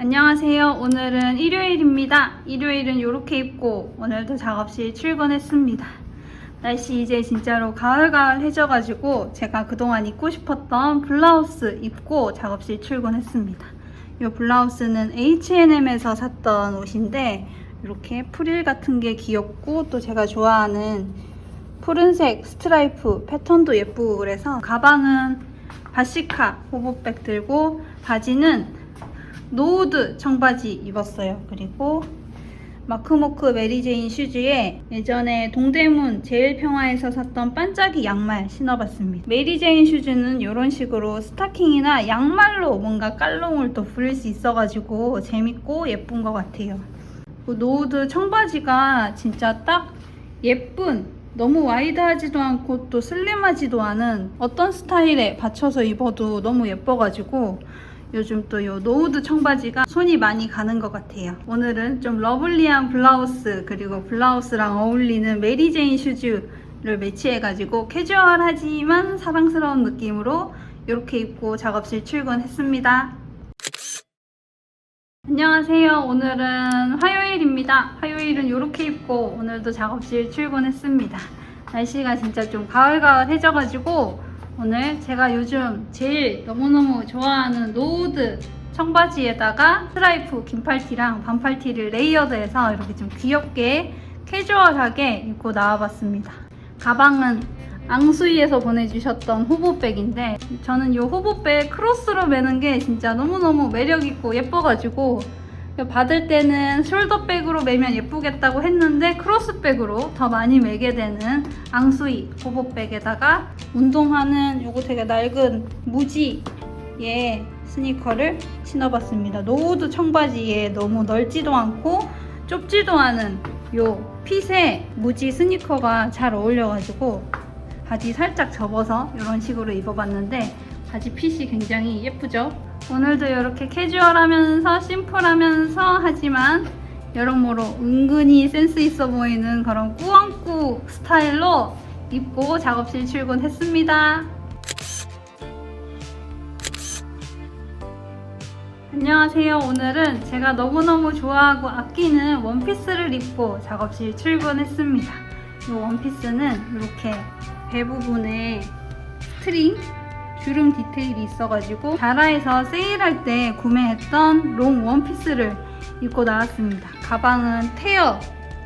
안녕하세요. 오늘은 일요일입니다. 일요일은 이렇게 입고 오늘도 작업실 출근했습니다. 날씨 이제 진짜로 가을가을해져가지고 제가 그동안 입고 싶었던 블라우스 입고 작업실 출근했습니다. 이 블라우스는 H&M에서 샀던 옷인데 이렇게 프릴 같은 게 귀엽고 또 제가 좋아하는 푸른색 스트라이프 패턴도 예쁘고 그래서 가방은 바시카 호보백 들고 바지는 노우드 청바지 입었어요. 그리고 마크모크 메리제인 슈즈에 예전에 동대문 제일평화에서 샀던 반짝이 양말 신어봤습니다. 메리제인 슈즈는 이런 식으로 스타킹이나 양말로 뭔가 깔롱을 또 부릴 수 있어가지고 재밌고 예쁜 것 같아요. 그 노우드 청바지가 진짜 딱 예쁜 너무 와이드하지도 않고 또 슬림하지도 않은 어떤 스타일에 받쳐서 입어도 너무 예뻐가지고 요즘 또 요 노우드 청바지가 손이 많이 가는 것 같아요. 오늘은 좀 러블리한 블라우스 그리고 블라우스랑 어울리는 메리제인 슈즈를 매치해가지고 캐주얼하지만 사랑스러운 느낌으로 이렇게 입고 작업실 출근했습니다. 안녕하세요. 오늘은 화요일입니다. 화요일은 이렇게 입고 오늘도 작업실 출근했습니다. 날씨가 진짜 좀 가을가을해져가지고 오늘 제가 요즘 제일 너무너무 좋아하는 노우드 청바지에다가 스트라이프 긴팔티랑 반팔티를 레이어드해서 이렇게 좀 귀엽게 캐주얼하게 입고 나와봤습니다. 가방은 앙수이에서 보내주셨던 호보백인데 저는 이 호보백 크로스로 매는 게 진짜 너무너무 매력있고 예뻐가지고 받을 때는 숄더백으로 매면 예쁘겠다고 했는데 크로스백으로 더 많이 매게 되는 앙수이 호보백에다가 운동화는 요거 되게 낡은 무지의 스니커를 신어봤습니다. 노우드 청바지에 너무 넓지도 않고 좁지도 않은 요 핏의 무지 스니커가 잘 어울려가지고 바지 살짝 접어서 이런 식으로 입어봤는데 바지 핏이 굉장히 예쁘죠? 오늘도 이렇게 캐주얼하면서 심플하면서 하지만 여러모로 은근히 센스 있어 보이는 그런 꾸안꾸 스타일로 입고 작업실 출근했습니다. 안녕하세요. 오늘은 제가 너무너무 좋아하고 아끼는 원피스를 입고 작업실 출근했습니다. 이 원피스는 이렇게 배 부분에 스트링 주름 디테일이 있어가지고 자라에서 세일할 때 구매했던 롱 원피스를 입고 나왔습니다. 가방은 테어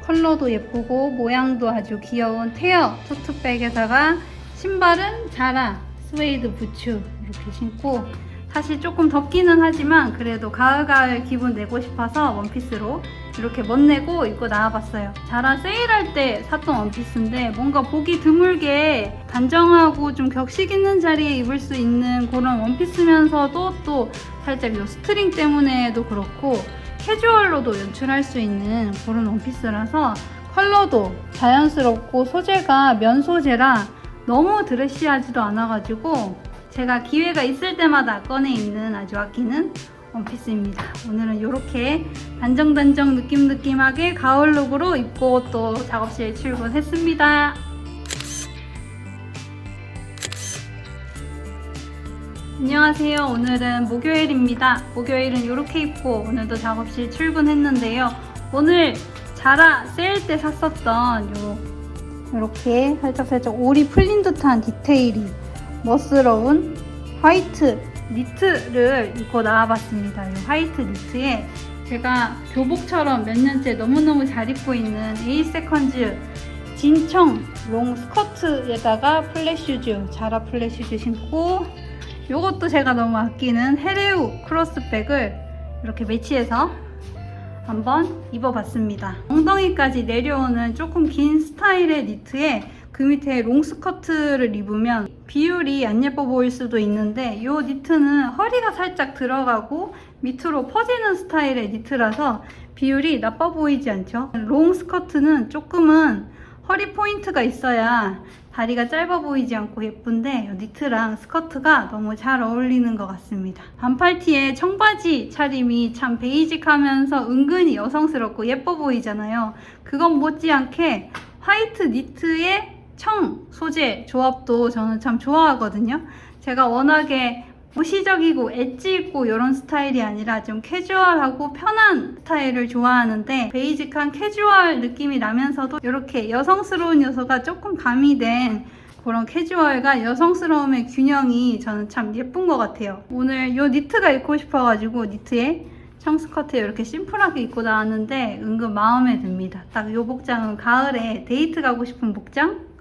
컬러도 예쁘고 모양도 아주 귀여운 테어 토트백에다가 신발은 자라 스웨이드 부츠 이렇게 신고 사실 조금 덥기는 하지만 그래도 가을가을 기분 내고 싶어서 원피스로 이렇게 멋내고 입고 나와봤어요. 자라 세일할 때 샀던 원피스인데 뭔가 보기 드물게 단정하고 좀 격식 있는 자리에 입을 수 있는 그런 원피스면서도 또 살짝 이 스트링 때문에도 그렇고 캐주얼로도 연출할 수 있는 그런 원피스라서 컬러도 자연스럽고 소재가 면 소재라 너무 드레시하지도 않아가지고 제가 기회가 있을 때마다 꺼내 입는 아주 아끼는 원피스입니다. 오늘은 이렇게 단정단정 느낌느낌하게 가을 룩으로 입고 또 작업실 출근했습니다. 안녕하세요. 오늘은 목요일입니다. 목요일은 이렇게 입고 오늘도 작업실 출근했는데요. 오늘 자라 세일 때 샀었던 요 이렇게 살짝살짝 올이 풀린 듯한 디테일이 멋스러운 화이트 니트를 입고 나와봤습니다. 이 화이트 니트에 제가 교복처럼 몇 년째 너무너무 잘 입고 있는 에이세컨즈 진청 롱 스커트에다가 플랫슈즈, 자라 플랫슈즈 신고 이것도 제가 너무 아끼는 헤레우 크로스백을 이렇게 매치해서 한번 입어봤습니다. 엉덩이까지 내려오는 조금 긴 스타일의 니트에 그 밑에 롱 스커트를 입으면 비율이 안 예뻐 보일 수도 있는데 이 니트는 허리가 살짝 들어가고 밑으로 퍼지는 스타일의 니트라서 비율이 나빠 보이지 않죠? 롱 스커트는 조금은 허리 포인트가 있어야 다리가 짧아 보이지 않고 예쁜데 이 니트랑 스커트가 너무 잘 어울리는 것 같습니다. 반팔티에 청바지 차림이 참 베이직하면서 은근히 여성스럽고 예뻐 보이잖아요. 그건 못지않게 화이트 니트에 청 소재 조합도 저는 참 좋아하거든요. 제가 워낙에 무시적이고 엣지 있고 이런 스타일이 아니라 좀 캐주얼하고 편한 스타일을 좋아하는데 베이직한 캐주얼 느낌이 나면서도 이렇게 여성스러운 요소가 조금 가미된 그런 캐주얼과 여성스러움의 균형이 저는 참 예쁜 것 같아요. 오늘 이 니트가 입고 싶어가지고 니트에 청스커트에 이렇게 심플하게 입고 나왔는데 은근 마음에 듭니다. 딱이 복장은 가을에 데이트 가고 싶은 복장?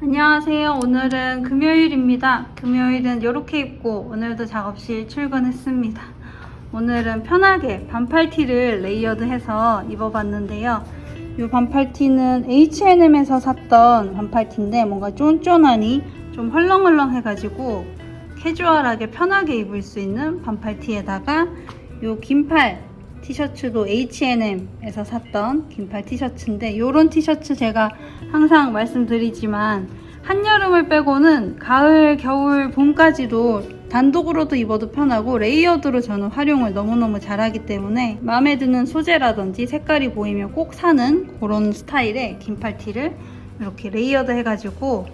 안녕하세요. 오늘은 금요일입니다. 금요일은 이렇게 입고 오늘도 작업실 출근했습니다. 오늘은 편하게 반팔티를 레이어드해서 입어봤는데요. 이 반팔티는 H&M에서 샀던 반팔티인데 뭔가 쫀쫀하니 좀 헐렁헐렁 해가지고 캐주얼하게 편하게 입을 수 있는 반팔티에다가 이 긴팔 티셔츠도 H&M에서 샀던 긴팔 티셔츠인데 이런 티셔츠 제가 항상 말씀드리지만 한여름을 빼고는 가을, 겨울, 봄까지도 단독으로도 입어도 편하고 레이어드로 저는 활용을 너무너무 잘하기 때문에 마음에 드는 소재라든지 색깔이 보이면 꼭 사는 그런 스타일의 긴팔 티를 이렇게 레이어드 해가지고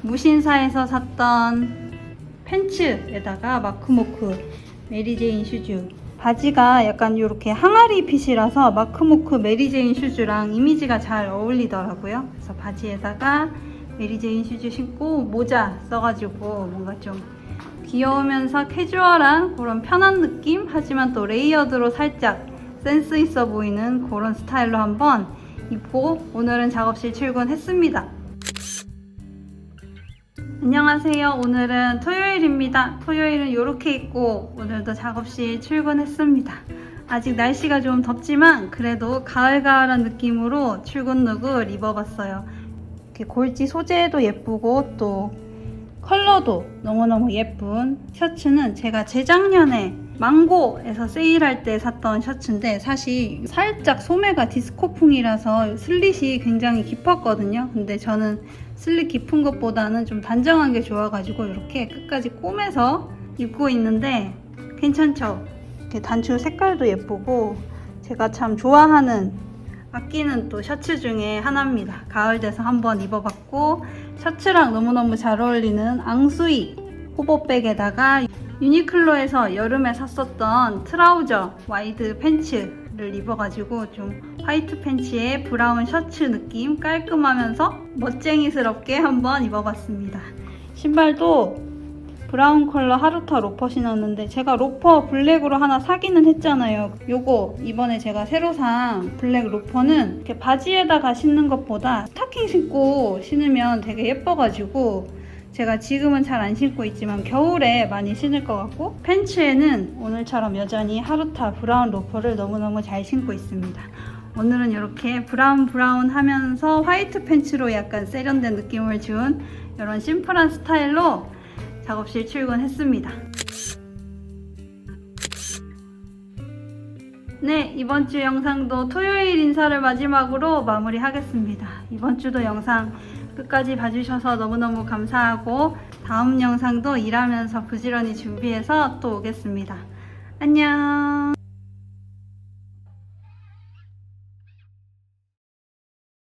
무신사에서 샀던 팬츠에다가 마크모크 메리제인 슈즈 바지가 약간 이렇게 항아리 핏이라서 마크모크 메리제인 슈즈랑 이미지가 잘 어울리더라고요. 그래서 바지에다가 메리제인 슈즈 신고 모자 써가지고 뭔가 좀 귀여우면서 캐주얼한 그런 편한 느낌 하지만 또 레이어드로 살짝 센스 있어 보이는 그런 스타일로 한번 입고 오늘은 작업실 출근했습니다. 안녕하세요. 오늘은 토요일입니다. 토요일은 이렇게 입고 오늘도 작업실 출근했습니다. 아직 날씨가 좀 덥지만 그래도 가을가을한 느낌으로 출근 룩을 입어봤어요. 이렇게 골지 소재도 예쁘고 또 컬러도 너무너무 예쁜 셔츠는 제가 재작년에 망고에서 세일할 때 샀던 셔츠인데 사실 살짝 소매가 디스코풍이라서 슬릿이 굉장히 깊었거든요. 근데 저는 슬릿 깊은 것보다는 좀 단정한 게 좋아가지고 이렇게 끝까지 꼬매서 입고 있는데 괜찮죠? 단추 색깔도 예쁘고 제가 참 좋아하는 아끼는 또 셔츠 중에 하나입니다. 가을 돼서 한번 입어봤고 셔츠랑 너무너무 잘 어울리는 앙수이 호보백에다가 유니클로에서 여름에 샀었던 트라우저 와이드 팬츠 를 입어가지고 좀 화이트 팬츠에 브라운 셔츠 느낌 깔끔하면서 멋쟁이스럽게 한번 입어봤습니다. 신발도 브라운 컬러 하루타 로퍼 신었는데 제가 로퍼 블랙으로 하나 사기는 했잖아요. 요거 이번에 제가 새로 산 블랙 로퍼는 이렇게 바지에다가 신는 것보다 스타킹 신고 신으면 되게 예뻐가지고 제가 지금은 잘 안 신고 있지만 겨울에 많이 신을 것 같고 팬츠에는 오늘처럼 여전히 하루타 브라운 로퍼를 너무너무 잘 신고 있습니다. 오늘은 이렇게 브라운 브라운 하면서 화이트 팬츠로 약간 세련된 느낌을 준 이런 심플한 스타일로 작업실 출근했습니다. 네, 이번 주 영상도 토요일 인사를 마지막으로 마무리하겠습니다. 이번 주도 영상 끝까지 봐주셔서 너무너무 감사하고 다음 영상도 일하면서 부지런히 준비해서 또 오겠습니다. 안녕!